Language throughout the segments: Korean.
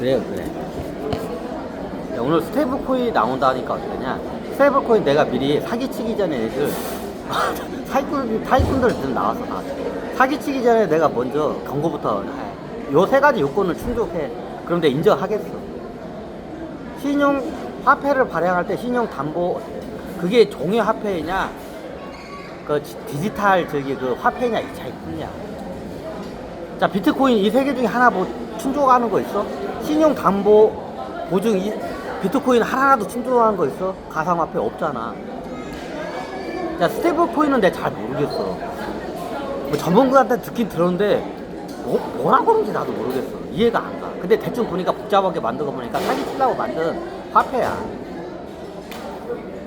그래요, 그래. 야, 오늘 스테이블 코인 나온다니까 어떡하냐? 스테이블 코인 내가 미리 사기치기 전에 애들 사기꾼 사기꾼들 나와서 다 사기치기 전에 내가 먼저 경고부터 해. 요 세 가지 요건을 충족해. 내가 인정하겠어. 신용 화폐를 발행할 때 신용 담보 그게 종이 화폐냐 그 지- 디지털 저기 그 화폐냐 이 차이 뿐이야. 자 비트코인 이 세 개 중에 하나 뭐 충족하는 거 있어? 신용 담보 보증 이 비트코인 하나라도 충족하는 거 있어? 가상화폐 없잖아. 자 스테이블 코인은 내가 잘 모르겠어. 뭐 전문가한테 듣긴 들었는데 뭐, 뭐라고 그러는지 나도 모르겠어. 이해가 안 가. 근데 대충 보니까 복잡하게 거 보니까 사기 치려고 만든 화폐야.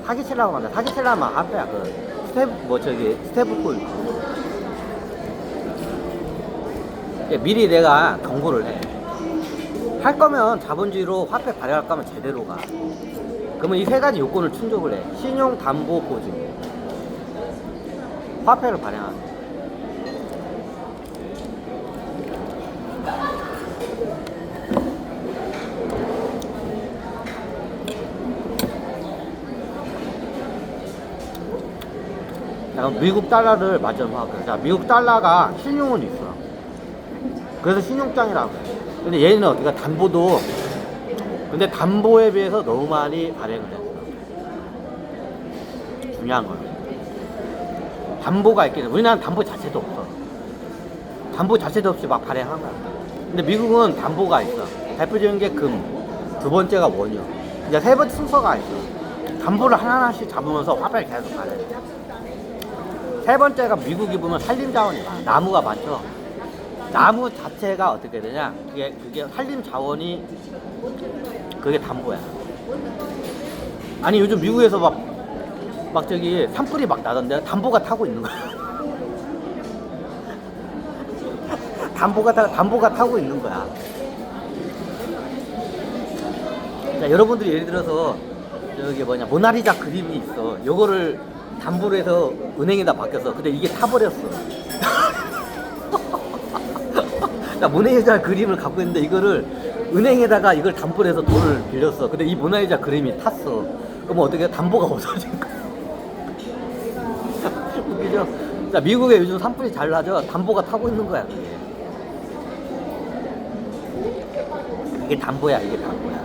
사기 치려고 만든 사기 치려면 화폐야. 그 스텝 뭐 저기 스테이블 코인. 예, 미리 내가 경고를 해. 할 거면 자본주의로 화폐 발행할 거면 제대로 가. 그러면 이 세 가지 요건을 충족을 해. 신용 담보 보증. 화폐를 발행하는. 거. 자, 미국 달러를 할게요. 자, 미국 달러가 신용은 있어. 그래서 신용장이라고 해. 근데 얘는 어떻게 담보도 근데 담보에 비해서 너무 많이 발행을 했어. 중요한 건 담보가 있긴 해. 우리나라는 담보 자체도 없어. 담보 자체도 없이 막 발행한 거야. 근데 미국은 담보가 있어. 대표적인 게 금, 두 번째가 원유. 이제 세 번째 순서가 있어. 담보를 하나하나씩 잡으면서 화폐를 계속 발행. 세 번째가 미국이 보면 산림자원이 많아. 나무가 많죠. 나무 자체가 어떻게 되냐? 그게 그게 산림 자원이 그게 담보야. 아니 요즘 미국에서 막 막 저기 산불이 막 나던데 담보가 타고 있는 거야. 담보가 타 담보가 타고 있는 거야. 자 여러분들이 예를 들어서 저기 뭐냐 모나리자 그림이 있어. 요거를 담보로 해서 은행에다 맡겼어. 근데 이게 타버렸어. 나 모나리자 그림을 갖고 있는데 이거를 은행에다가 이걸 담보로 해서 돈을 빌렸어. 근데 이 모나리자 그림이 탔어. 그럼 어떻게 담보가 없어진 거야? 웃기죠? 자, 미국에 요즘 산불이 잘 나죠? 담보가 타고 있는 거야, 그게. 이게 담보야, 이게 담보야.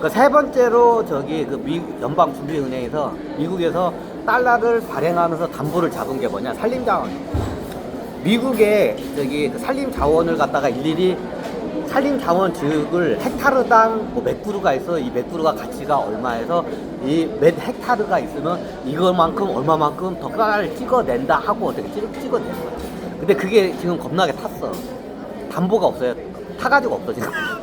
그세 번째로 저기 그 미, 연방준비은행에서 미국에서 달러를 발행하면서 담보를 잡은 게 뭐냐? 산림자원. 미국에 저기 그 산림 자원을 갖다가 일일이 산림 자원 지역을 헥타르당 뭐몇 그루가 있어 이몇 그루가 가치가 얼마해서 이 몇 헥타르가 있으면 이것만큼 얼마만큼 더 달러를 찍어낸다 하고 어떻게 찍, 찍어낸 거야. 근데 그게 지금 겁나게 탔어. 담보가 없어요. 타가지고 없어진 거야.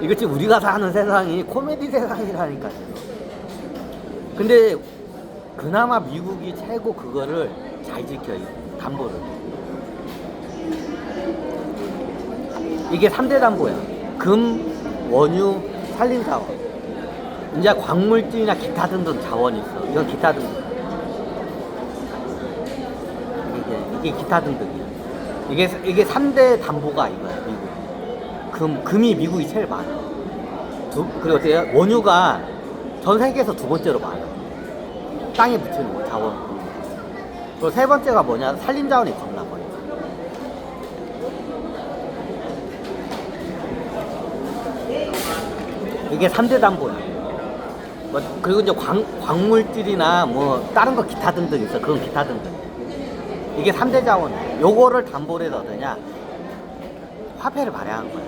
이거 지금 우리가 사는 세상이 코미디 세상이라니까 지금. 근데 그나마 미국이 최고 그거를 잘 지켜 이 담보를. 이게 3대 담보야. 금, 원유, 산림자원. 이제 광물질이나 기타 등등 자원이 있어. 이건 기타 등등. 이게, 이게 기타 등등이야. 이게, 이게 3대 담보가 이거야, 미국. 금, 금이 미국이 제일 많아. 두, 그리고 해요? 원유가 전 세계에서 두 번째로 많아. 땅에 붙이는 거, 자원. 그리고 세 번째가 뭐냐? 산림 자원이 겁나 많아. 이게 3대 담보야. 뭐, 그리고 이제 광, 광물질이나 뭐 다른 거 기타 등등 있어. 그건 기타 등등. 이게 3대 자원이야. 요거를 담보로 해서 어떠냐? 화폐를 발행한 거야.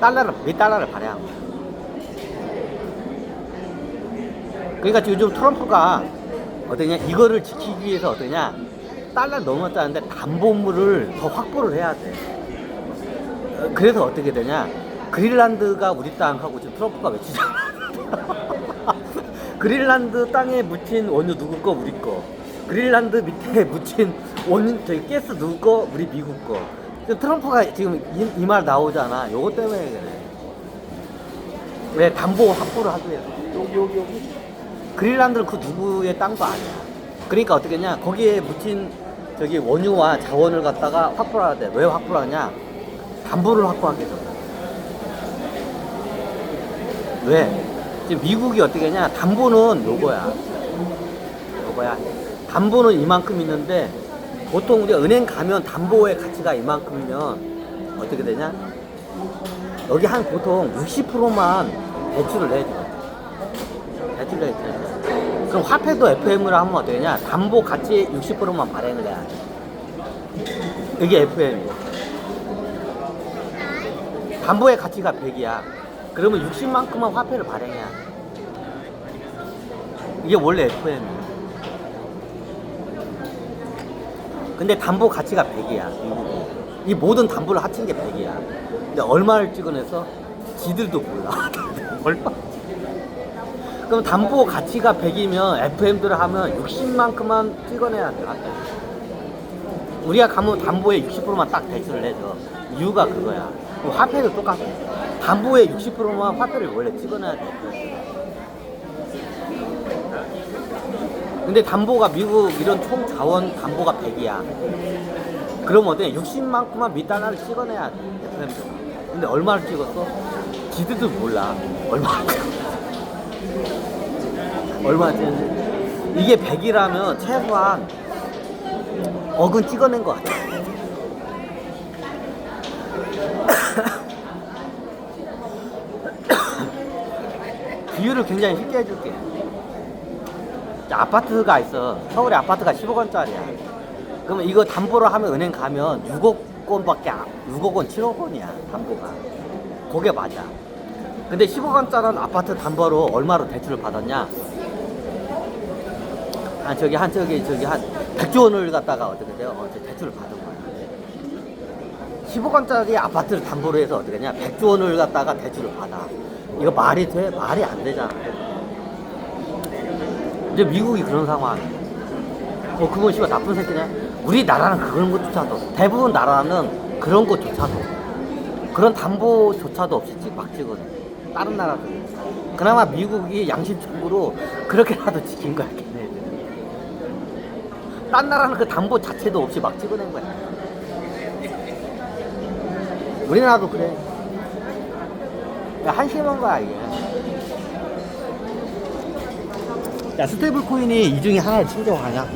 달러를, 몇 달러를 발행한 거야. 그러니까 요즘 트럼프가 어떠냐? 이거를 지키기 위해서 어떠냐? 달러 넘었다는데 담보물을 더 확보를 해야 돼. 어, 그래서 어떻게 되냐? 그린란드가 우리 땅하고 지금 트럼프가 외치잖아. 그린란드 땅에 묻힌 원유 누구 거 우리 거. 그린란드 밑에 묻힌 원유 저기 가스 누구 거 우리 미국 거. 트럼프가 지금 이 말 나오잖아. 요거 때문에 그래. 왜 담보 확보를 하기 위해서. 여기 여기 여기. 그린란드는 그 누구의 땅도 아니야. 그러니까 어떻게 했냐? 거기에 묻힌 저기 원유와 자원을 갖다가 확보를 해야 돼. 왜 확보를 하냐? 담보를 확보하겠어. 왜? 지금 미국이 어떻게 하냐? 담보는 요거야. 요거야. 담보는 이만큼 있는데 보통 우리가 은행 가면 담보의 가치가 이만큼이면 어떻게 되냐? 여기 한 보통 60%만 대출을 내줘. 대 해줘. 그럼 화폐도 FM으로 하면 어떻게 되냐? 담보 가치 60%만 발행을 해야 돼. 이게 FM이야. 담보의 가치가 100이야. 그러면 60만큼만 화폐를 발행해야 돼. 이게 원래 FM이야. 근데 담보 가치가 100이야. 이 모든 담보를 합친 게 100이야. 근데 얼마를 찍어내서 지들도 몰라. 얼마? 그럼 담보 가치가 100이면 FM들을 하면 60만큼만 찍어내야 돼. 우리가 가면 담보에 60%만 딱 대출을 해줘. 이유가 그거야. 화폐도 똑같아. 담보에 60%만 화폐를 원래 찍어내야 돼. 근데 담보가 미국 이런 총 자원 담보가 100이야. 그럼 어때? 60만큼만 밑단을 찍어내야 돼. FM들. 근데 얼마를 찍었어? 지들도 몰라. 얼마 얼마 찍었지? 이게 100이라면 최소한 억은 찍어낸 것 같아. 비율을 굉장히 쉽게 해줄게. 자, 아파트가 있어. 서울에 아파트가 10억 원짜리야. 그러면 이거 담보로 하면 은행 가면 6억 원밖에 안, 6억 원, 7억 원이야 담보가. 그게 맞아. 근데 10억 원짜리 아파트 담보로 얼마로 대출을 받았냐? 한 저기 한 저기 저기 한 100조 원을 갖다가 어떻게 돼요? 어, 저 대출을 받은 거야. 10억 원짜리 아파트를 담보로 해서 어떻게 하냐? 100조 원을 갖다가 대출을 받아. 이거 말이 돼? 말이 안 되잖아. 이제 미국이 그런 상황. 어, 그건 씨발 나쁜 새끼네. 우리나라는 그런 것조차도 대부분 나라는 그런 것조차도 그런 담보조차도 없이 찍- 막 찍어내. 다른 나라들. 그나마 미국이 양심적으로 그렇게라도 지킨 거야, 걔네들. 딴 나라는 그 담보 자체도 없이 막 찍어낸 거야. 우리나라도 그래. 야, 한심한 거야, 이게. 야, 스테이블 코인이 이 중에 하나를 챙겨가냐?